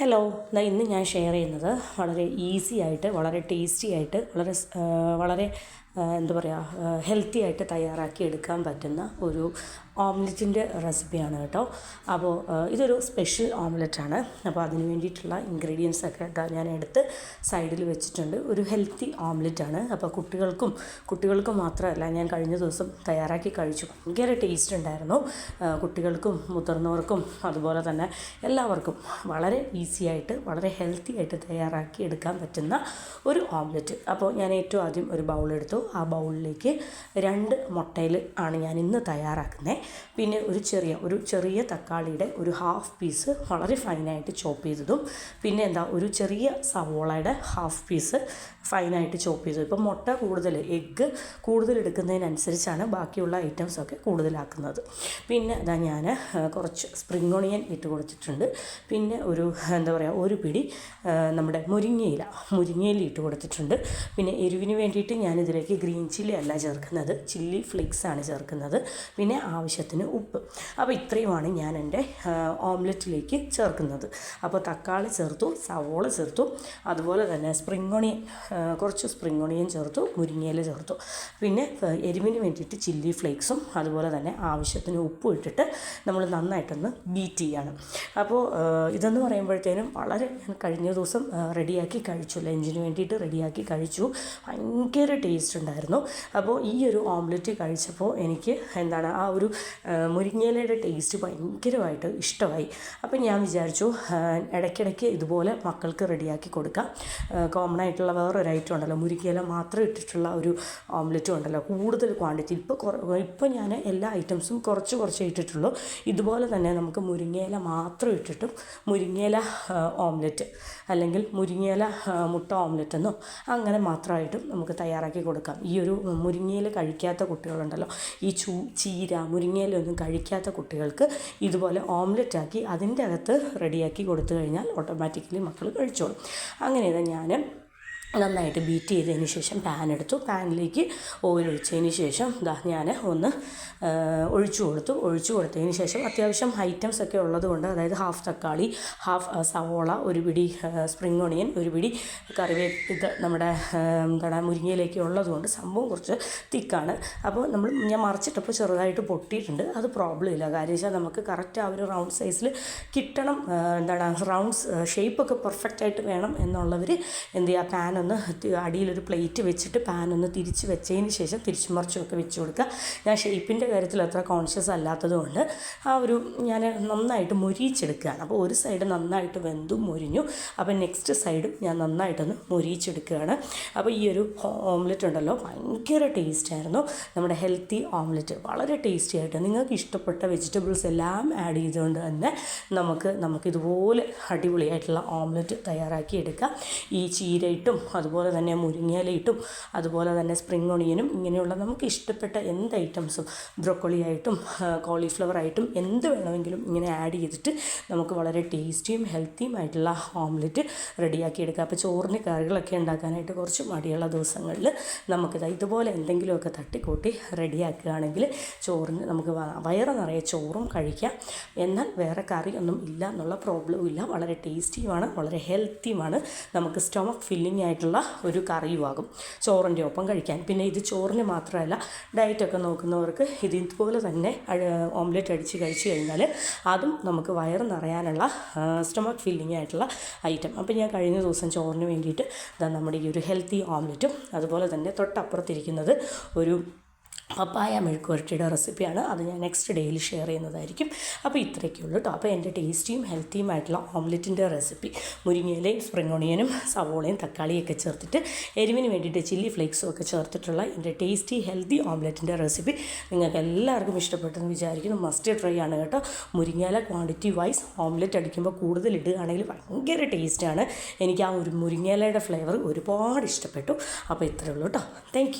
Hello എന്നാൽ ഇന്ന് ഞാൻ ഷെയർ ചെയ്യുന്നത് വളരെ ഈസി ആയിട്ട് വളരെ ടേസ്റ്റി ആയിട്ട് വളരെ വളരെ എന്താ പറയുക ഹെൽത്തി ആയിട്ട് തയ്യാറാക്കി എടുക്കാൻ പറ്റുന്ന ഒരു ഓംലെറ്റിന്റെ റെസിപ്പിയാണ് കേട്ടോ. അപ്പോൾ ഇതൊരു സ്പെഷ്യൽ ഓംലെറ്റാണ് അപ്പോൾ അതിന് വേണ്ടിയിട്ടുള്ള ഇൻഗ്രീഡിയൻസ് ഒക്കെ ഞാൻ എടുത്ത് സൈഡിൽ വെച്ചിട്ടുണ്ട്. ഒരു ഹെൽത്തി ഓംലെറ്റാണ് അപ്പോൾ കുട്ടികൾക്കും കുട്ടികൾക്കും മാത്രമല്ല ഞാൻ കഴിഞ്ഞ ദിവസം തയ്യാറാക്കി കഴിച്ചു. ഭയങ്കര ടേസ്റ്റ് ഉണ്ടായിരുന്നു. കുട്ടികൾക്കും മുതിർന്നവർക്കും അതുപോലെ തന്നെ എല്ലാവർക്കും വളരെ ഈസി ആയിട്ട് വളരെ ഹെൽത്തി ആയിട്ട് തയ്യാറാക്കി എടുക്കാൻ പറ്റുന്ന ഒരു ഓംലെറ്റ് അപ്പോൾ ഞാൻ ഏറ്റവും ആദ്യം ഒരു ബൗൾ എടുത്തു. ആ ബൗളിലേക്ക് രണ്ട് മുട്ടയിൽ ആണ് ഞാൻ ഇന്ന് തയ്യാറാക്കുന്നത്. പിന്നെ ഒരു ചെറിയ ഒരു ചെറിയ തക്കാളിയുടെ ഒരു ഹാഫ് പീസ് വളരെ ഫൈനായിട്ട് ചോപ്പ് ചെയ്തതും പിന്നെ എന്താ ഒരു ചെറിയ സവോളയുടെ ഹാഫ് പീസ് ഫൈനായിട്ട് ചോപ്പ് ചെയ്തു ഇപ്പം മുട്ട കൂടുതൽ എഗ്ഗ് കൂടുതൽ എടുക്കുന്നതിനനുസരിച്ചാണ് ബാക്കിയുള്ള ഐറ്റംസ് ഒക്കെ കൂടുതലാക്കുന്നത്. പിന്നെ അതാ ഞാൻ കുറച്ച് സ്പ്രിംഗ് ഓണിയൻ ഇട്ട് കൊടുത്തിട്ടുണ്ട്. പിന്നെ ഒരു എന്താ പറയുക ഒരു പിടി നമ്മുടെ മുരിങ്ങയില മുരിങ്ങയില ഇട്ട് കൊടുത്തിട്ടുണ്ട്. പിന്നെ എരിവിന് വേണ്ടിയിട്ട് ഞാൻ ഇതിലേക്ക് ഗ്രീൻ ചില്ലി അല്ല ചേർക്കുന്നത്. ചില്ലി ഫ്ലേക്സ് ആണ് ചേർക്കുന്നത്. പിന്നെ ആവശ്യത്തിന് ഉപ്പ്. അപ്പോൾ ഇത്രയുമാണ് ഞാൻ എന്റെ ഓംലെറ്റിലേക്ക് ചേർക്കുന്നത്. അപ്പോൾ തക്കാളി ചേർത്തു സവോള ചേർത്തു അതുപോലെ തന്നെ സ്പ്രിംഗ് ഒണിയൻ കുറച്ച് സ്പ്രിംഗ് ഒണിയൻ ചേർത്തു മുരിങ്ങയില ചേർത്തു. പിന്നെ എരിവിന് വേണ്ടിയിട്ട് ചില്ലി ഫ്ലേക്സും അതുപോലെ തന്നെ ആവശ്യത്തിന് ഉപ്പും ഇട്ടിട്ട് നമ്മൾ നന്നായിട്ടൊന്ന് ബീറ്റ് ചെയ്യണം. അപ്പോൾ ഇതെന്ന് പറയുമ്പോഴത്തേനും വളരെ ഞാൻ കഴിഞ്ഞ ദിവസം റെഡിയാക്കി കഴിച്ചു. ലഞ്ചിന് വേണ്ടിയിട്ട് റെഡിയാക്കി കഴിച്ചു. ഭയങ്കര ടേസ്റ്റ് ഉണ്ടായിരുന്നു അപ്പോൾ ഈ ഒരു ഓംലെറ്റ് കഴിച്ചപ്പോൾ എനിക്ക് എന്താണ് ആ ഒരു മുരിങ്ങയിലയുടെ ടേസ്റ്റ് ഭയങ്കരമായിട്ട് ഇഷ്ടമായി. അപ്പം ഞാൻ വിചാരിച്ചു ഇടയ്ക്കിടയ്ക്ക് ഇതുപോലെ മക്കൾക്ക് റെഡിയാക്കി കൊടുക്കാം. കോമൺ ആയിട്ടുള്ള വേറൊരു ഐറ്റം ഉണ്ടല്ലോ മുരിങ്ങയില മാത്രം ഇട്ടിട്ടുള്ള ഒരു ഓംലെറ്റും ഉണ്ടല്ലോ കൂടുതൽ ക്വാണ്ടിറ്റി ഇപ്പോൾ ഇപ്പോൾ ഞാൻ എല്ലാ ഐറ്റംസും കുറച്ച് കുറച്ച് ഇട്ടിട്ടുള്ളൂ. ഇതുപോലെ തന്നെ നമുക്ക് മുരിങ്ങയില മാത്രം ഇട്ടിട്ടും മുരിങ്ങയില ഓംലെറ്റ് അല്ലെങ്കിൽ മുരിങ്ങയില മുട്ട ഓംലെറ്റ് എന്നോ അങ്ങനെ മാത്രമായിട്ടും നമുക്ക് തയ്യാറാക്കി കൊടുക്കാം. ഈ ഒരു മുരിങ്ങയില കഴിക്കാത്ത കുട്ടികളുണ്ടല്ലോ. ഈ ചൂ ചീര മുരിങ്ങയിലൊന്നും കഴിക്കാത്ത കുട്ടികൾക്ക് ഇതുപോലെ ഓംലെറ്റ് ആക്കി അതിന്റെ അകത്ത് റെഡിയാക്കി കൊടുത്തു കഴിഞ്ഞാൽ ഓട്ടോമാറ്റിക്കലി മക്കൾ കഴിച്ചോളും. അങ്ങനെ ഞാൻ നന്നായിട്ട് ബീറ്റ് ചെയ്തതിന് ശേഷം പാൻ എടുത്തു. പാനിലേക്ക് ഓയിൽ ഒഴിച്ചതിന് ശേഷം ഇതാ ഞാൻ ഒന്ന് ഒഴിച്ചു കൊടുത്തു. ഒഴിച്ചു കൊടുത്തതിന് ശേഷം അത്യാവശ്യം ഐറ്റംസ് ഒക്കെ ഉള്ളതുകൊണ്ട് അതായത് ഹാഫ് തക്കാളി ഹാഫ് സവോള ഒരു പിടി സ്പ്രിംഗ് ഓണിയൻ ഒരു പിടി കറിവേ ഇത് നമ്മുടെ എന്താണ് മുരിങ്ങയിലേക്ക് ഉള്ളതുകൊണ്ട് സംഭവം കുറച്ച് തിക്കാണ്. അപ്പോൾ നമ്മൾ ഞാൻ മറിച്ചിട്ടപ്പോൾ ചെറുതായിട്ട് പൊട്ടിയിട്ടുണ്ട്. അത് പ്രോബ്ലം ഇല്ല. കാര്യം വെച്ചാൽ നമുക്ക് കറക്റ്റ് ആ ഒരു റൗണ്ട് സൈസിൽ കിട്ടണം. എന്താണ് റൗണ്ട്സ് ഷേപ്പൊക്കെ പെർഫെക്റ്റ് ആയിട്ട് വേണം എന്നുള്ളവർ എന്ത് ചെയ്യുക? പാൻ ഒന്ന് തി- അടിയിലൊരു പ്ലേറ്റ് വെച്ചിട്ട് പാനൊന്ന് തിരിച്ച് വെച്ചതിന് ശേഷം തിരിച്ചു മറിച്ചുമൊക്കെ വെച്ച് കൊടുക്കുക. ഞാൻ ഷേപ്പിന്റെ കാര്യത്തിൽ അത്ര കോൺഷ്യസ് അല്ലാത്തതുകൊണ്ട് ആ ഒരു ഞാൻ നന്നായിട്ട് മൊരിയിച്ചെടുക്കുകയാണ്. അപ്പോൾ ഒരു സൈഡ് നന്നായിട്ട് വെന്തു മൊരിഞ്ഞു. അപ്പോൾ നെക്സ്റ്റ് സൈഡും ഞാൻ നന്നായിട്ടൊന്ന് മൊരിയിച്ചെടുക്കുകയാണ്. അപ്പോൾ ഈ ഒരു ഓംലെറ്റ് ഉണ്ടല്ലോ ഭയങ്കര ടേസ്റ്റ് ആയിരുന്നു. നമ്മുടെ ഹെൽത്തി ഓംലെറ്റ് വളരെ ടേസ്റ്റി ആയിട്ട് നിങ്ങൾക്ക് ഇഷ്ടപ്പെട്ട വെജിറ്റബിൾസ് എല്ലാം ആഡ് ചെയ്തുകൊണ്ട് തന്നെ നമുക്ക് നമുക്കിതുപോലെ അടിപൊളിയായിട്ടുള്ള ഓംലെറ്റ് തയ്യാറാക്കി എടുക്കാം. ഈ ചീരയിട്ടും അതുപോലെ തന്നെ മുരിങ്ങയിലയിട്ടും അതുപോലെ തന്നെ സ്പ്രിംഗ് ഒണിയനും ഇങ്ങനെയുള്ള നമുക്ക് ഇഷ്ടപ്പെട്ട എന്ത് ഐറ്റംസും ബ്രൊക്കോളി ആയിട്ടും കോളിഫ്ലവർ ആയിട്ടും എന്ത് വേണമെങ്കിലും ഇങ്ങനെ ആഡ് ചെയ്തിട്ട് നമുക്ക് വളരെ ടേസ്റ്റിയും ഹെൽത്തിയും ആയിട്ടുള്ള ഓംലെറ്റ് റെഡിയാക്കി എടുക്കാം. അപ്പോൾ ചോറിന് കറികളൊക്കെ ഉണ്ടാക്കാനായിട്ട് കുറച്ച് മടിയുള്ള ദിവസങ്ങളിൽ നമുക്കിത് ഇതുപോലെ എന്തെങ്കിലുമൊക്കെ തട്ടിക്കൂട്ടി റെഡിയാക്കുകയാണെങ്കിൽ ചോറിന് നമുക്ക് വയറ് നിറയെ ചോറും കഴിക്കാം. എന്നാൽ വേറെ കറിയൊന്നും ഇല്ല എന്നുള്ള പ്രോബ്ലവും ഇല്ല. വളരെ ടേസ്റ്റിയുമാണ് വളരെ ഹെൽത്തിയുമാണ് നമുക്ക് സ്റ്റൊമക്ക് ഫില്ലിംഗ് ആയിട്ടുള്ള ഒരു കറിയുമാകും. ചോറിന്റെ ഒപ്പം കഴിക്കാൻ. പിന്നെ ഇത് ചോറിന് മാത്രമല്ല ഡയറ്റൊക്കെ നോക്കുന്നവർക്ക് ഇത് ഇതുപോലെ തന്നെ ഓംലെറ്റ് അടിച്ച് കഴിച്ചു കഴിഞ്ഞാൽ അതും നമുക്ക് വയറ് നിറയാനുള്ള സ്റ്റൊമക്ക് ഫില്ലിംഗ് ആയിട്ടുള്ള ഐറ്റം അപ്പോൾ ഞാൻ കഴിഞ്ഞ ദിവസം ചോറിന് വേണ്ടിയിട്ട് നമ്മുടെ ഈ ഒരു ഹെൽത്തി ഓംലെറ്റും അതുപോലെ തന്നെ തൊട്ടപ്പുറത്തിരിക്കുന്നത് ഒരു പപ്പായ മെഴുക്കുവരട്ടിയുടെ റെസിപ്പിയാണ്. അത് ഞാൻ നെക്സ്റ്റ് ഡേയിൽ ഷെയർ ചെയ്യുന്നതായിരിക്കും. അപ്പോൾ ഇത്രയൊക്കെ ഉള്ളൂ കേട്ടോ അപ്പോൾ എന്റെ ടേസ്റ്റിയും ഹെൽത്തിയും ആയിട്ടുള്ള ഓംലെറ്റിന്റെ റെസിപ്പി. മുരിങ്ങയിലയും സ്പ്രിംഗ് ഓണിയനും സവോളയും തക്കാളിയൊക്കെ ചേർത്തിട്ട് എരിവിന് വേണ്ടിയിട്ട് ചില്ലി ഫ്ലേക്സും ഒക്കെ ചേർത്തിട്ടുള്ള എന്റെ ടേസ്റ്റി ഹെൽത്തി ഓംലെറ്റിന്റെ റെസിപ്പി നിങ്ങൾക്ക് എല്ലാവർക്കും ഇഷ്ടപ്പെട്ടെന്ന് വിചാരിക്കുന്നു. മസ്റ്റ് ട്രൈ ആണ് കേട്ടോ. മുരിങ്ങയില ക്വാണ്ടിറ്റി വൈസ് ഓംലെറ്റ് അടിക്കുമ്പോൾ കൂടുതൽ ഇടുകയാണെങ്കിൽ ഭയങ്കര ടേസ്റ്റാണ് എനിക്ക് ആ ഒരു മുരിങ്ങയിലയുടെ ഫ്ലേവർ ഒരുപാട് ഇഷ്ടപ്പെട്ടു. അപ്പോൾ ഇത്രയേ ഉള്ളൂ കേട്ടോ താങ്ക്